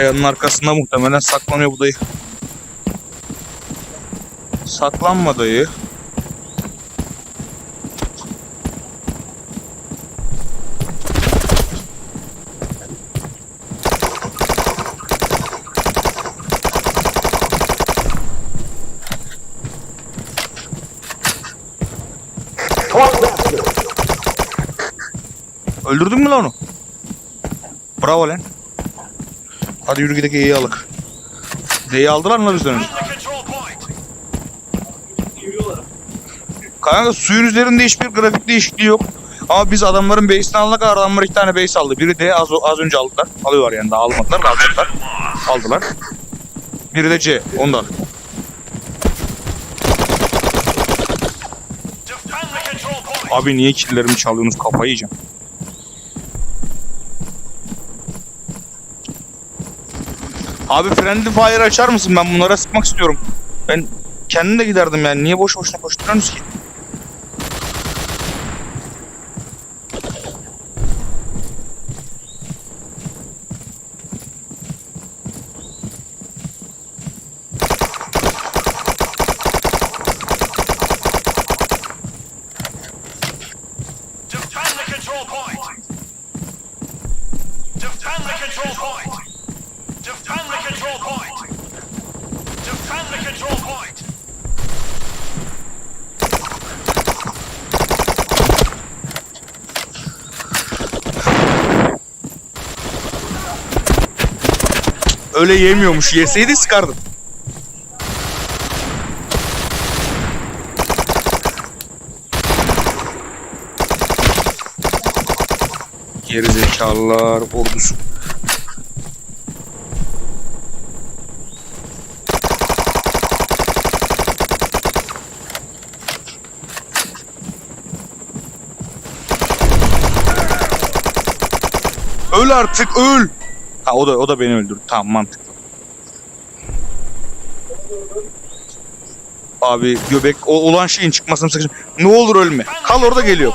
Kayanın arkasında muhtemelen saklanıyor bu dayı. Saklanma dayı. Öldürdün mü lan onu? Bravo lan. Hadi yürü gidelim E'yi alık. D'yi aldılar mı lan bizden önce? Kanka suyun üzerinde hiçbir grafik değişikliği yok. Ama biz adamların base'ini alana kadar adamlar iki tane base aldı. Biri D az, az önce aldılar. Alıyorlar yani daha almadılar da alacaklar. Aldılar. Biri de C. Point. Abi niye killlerimi çalıyorsunuz kafayı yiyeceğim. Abi friendly fire açar mısın? Ben bunlara sıkmak istiyorum. Ben kendim de giderdim yani. Niye boş boşuna koşturuyorsunuz ki? Öyle yemiyormuş. Yeseydi sıkardım. Gerizekalılar ordusu. Öl artık öl. Ha o da o da beni öldürdü. Tamam mantıklı. Abi göbek o olan şeyin çıkmasını sakın. Ne olur ölme. Kal orada geliyor.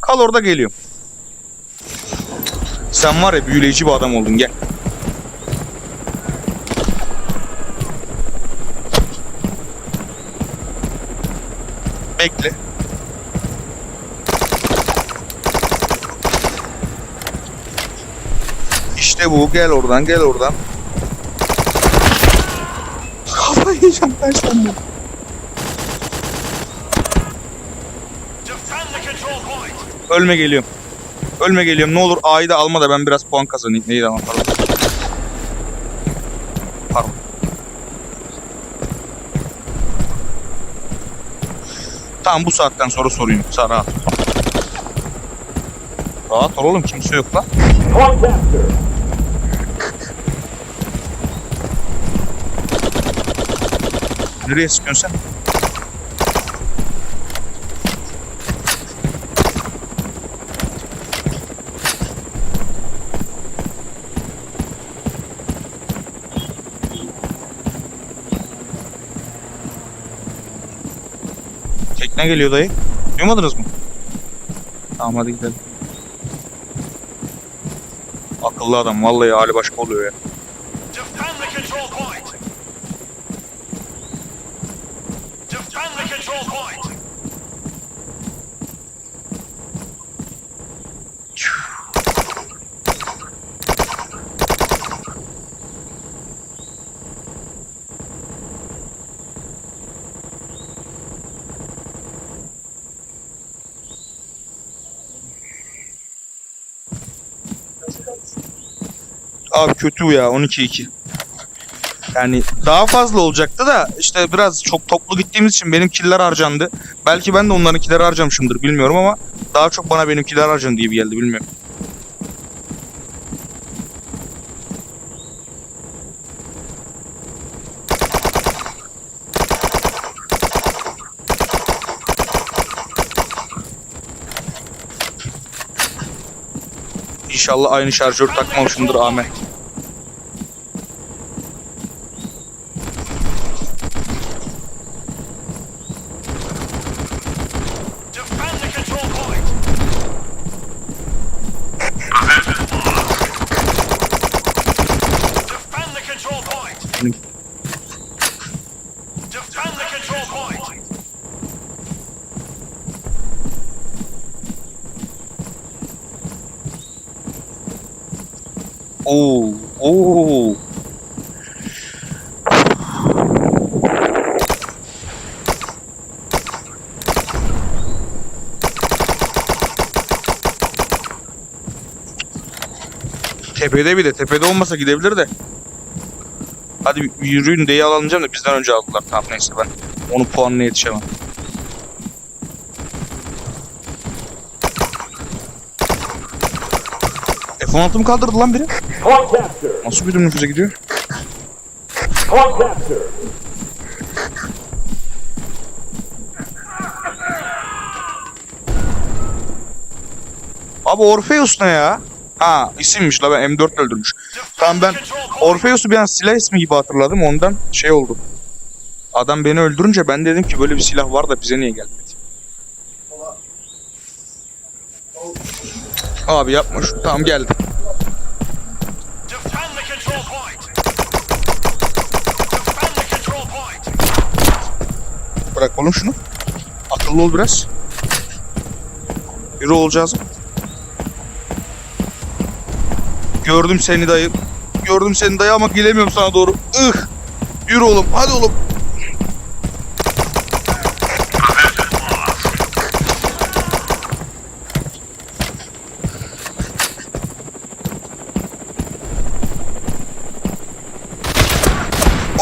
Kal orada geliyor. Sen var ya büyüleyici bir adam oldun gel. Bekle. İşte bu. Gel oradan, gel oradan. Kafayı yiyeceğim ben sandım. Ölme geliyorum. Ölme geliyorum. Ne olur A'yı da alma da ben biraz puan kazanayım. Neyi tamam pardon. Pardon. Tamam bu saatten sonra sorayım. Sağ rahat. Rahat ol oğlum kimse yok lan. Nereye sıkıyorsun sen? Tekne geliyor dayı. Duymadınız mı? Tamam hadi gidelim. Akıllı adam vallahi hali başka oluyor ya. Abi kötü ya 12-2. Yani daha fazla olacaktı da işte biraz çok toplu gittiğimiz için benim killer harcandı. Belki ben de onların killeri harcamışımdır bilmiyorum ama daha çok bana benim killer harcandı gibi geldi bilmiyorum. İnşallah aynı şarjör takmamışımdır Ahmet. Oo, oo. Tepede bir de tepede olmasa gidebilir de. Hadi yürüyün diye alınacağım da bizden önce aldılar. Tamam neyse ben onun puanına yetişemem. F-16 mı kaldırdı lan biri? Nasıl bir nüfuza gidiyor? Abi Orpheus ne ya? Ha isimmiş la ben M4 öldürmüş. Tamam ben Orpheus'u bir an silah ismi gibi hatırladım ondan şey oldu. Adam beni öldürünce ben dedim ki böyle bir silah var da bize niye gelmedi? Abi yapma şu. Tamam geldi. Bırak oğlum şunu. Akıllı ol biraz. Yürü olacağız. Gördüm seni dayı. Gördüm seni dayı ama gelemiyorum sana doğru. Ih. Yürü oğlum. Hadi oğlum.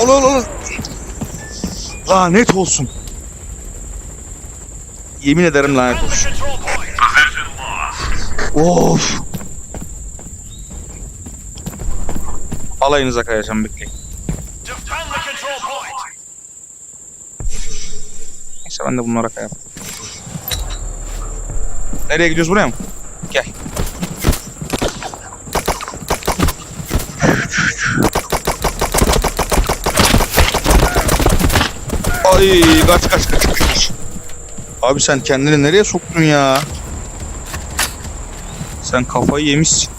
Ol ol ol. Lanet olsun. Yemin ederim lanet olsun. Of. Alayınıza kayacağım bekleyin. Neyse ben de bunlara kayarım. Nereye gidiyoruz buraya mı? Gel. Ay kaç kaç kaç kaç. Abi sen kendini nereye soktun ya? Sen kafayı yemişsin.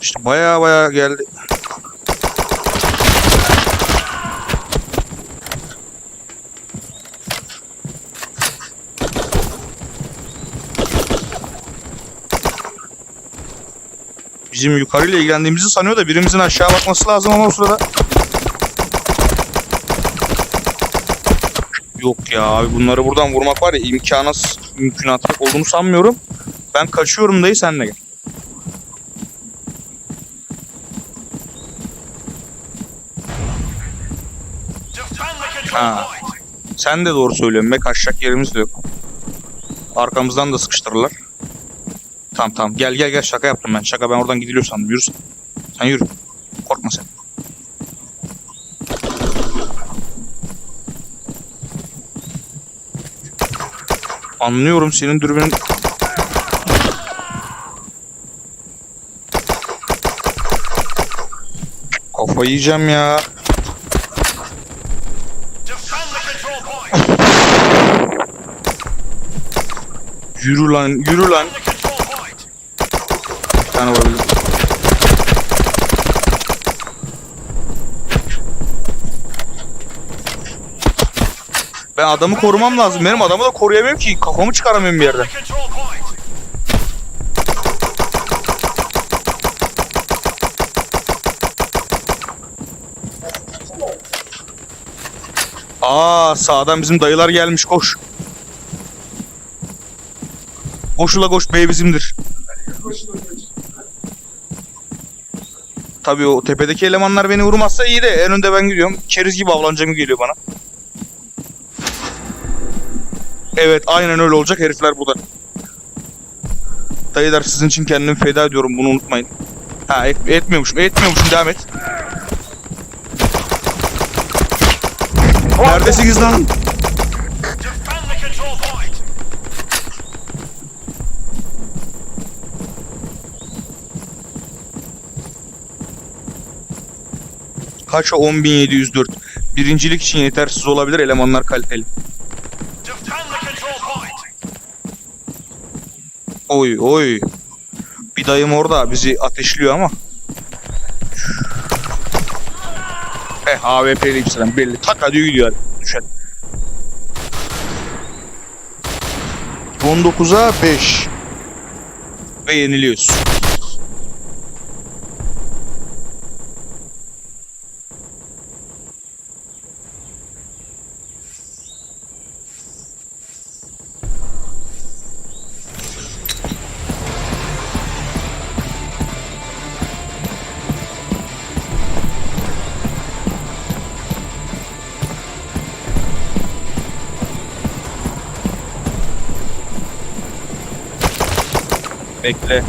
İşte baya baya geldi. Bizim yukarıyla ilgilendiğimizi sanıyor da birimizin aşağı bakması lazım ama o sırada Yok ya abi bunları buradan vurmak var ya imkansız mümkünatı olduğunu sanmıyorum. Ben kaçıyorum dayı senle gel. Ha. Sen de doğru söylüyorsun. Be kaçacak yerimiz de yok. Arkamızdan da sıkıştırırlar. Tamam tamam. Gel gel gel şaka yaptım ben. Şaka ben oradan gidiliyor sandım. Yürü sen. Yürü. Korkma sen. Anlıyorum senin dürbünün... Kafayı yiyeceğim ya. Yürü lan, yürü lan. Tane vurabildim. Ben adamı korumam lazım. Benim adamı da koruyamıyorum ki. Kafamı çıkaramıyorum bir yerden. Aa sağdan bizim dayılar gelmiş koş. Koş ula koş bey bizimdir. Tabii o tepedeki elemanlar beni vurmazsa iyi de en önde ben gidiyorum. Keriz gibi avlanacağım geliyor bana. Evet aynen öyle olacak herifler burada. Dayılar sizin için kendimi feda ediyorum bunu unutmayın. Ha et, etmiyormuşum etmiyormuşum devam et. Neredesiniz lan? Kaç o 10.704. Birincilik için yetersiz olabilir elemanlar kaliteli. Oy oy. Bir dayım orada bizi ateşliyor ama. Eh AWP'li hepsinden belli. Tak hadi gidiyor. Düşen. 19'a 5. Ve yeniliyoruz. Bekle.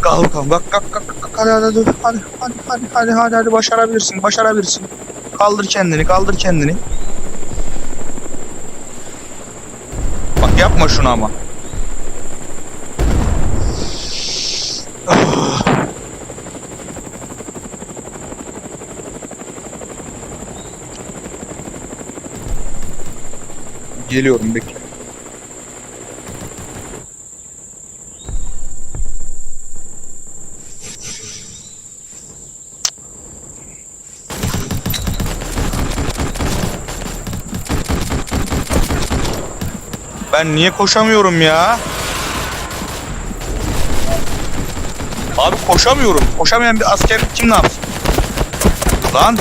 Kalkan bak kalk kalk kalk. Hadi hadi dur. Hadi hadi hadi hadi hadi hadi. Başarabilirsin başarabilirsin. Kaldır kendini kaldır kendini. Bak yapma şunu ama. Geliyorum bekle. Ben niye koşamıyorum ya? Abi koşamıyorum. Koşamayan bir asker kim ne yapsın? Lan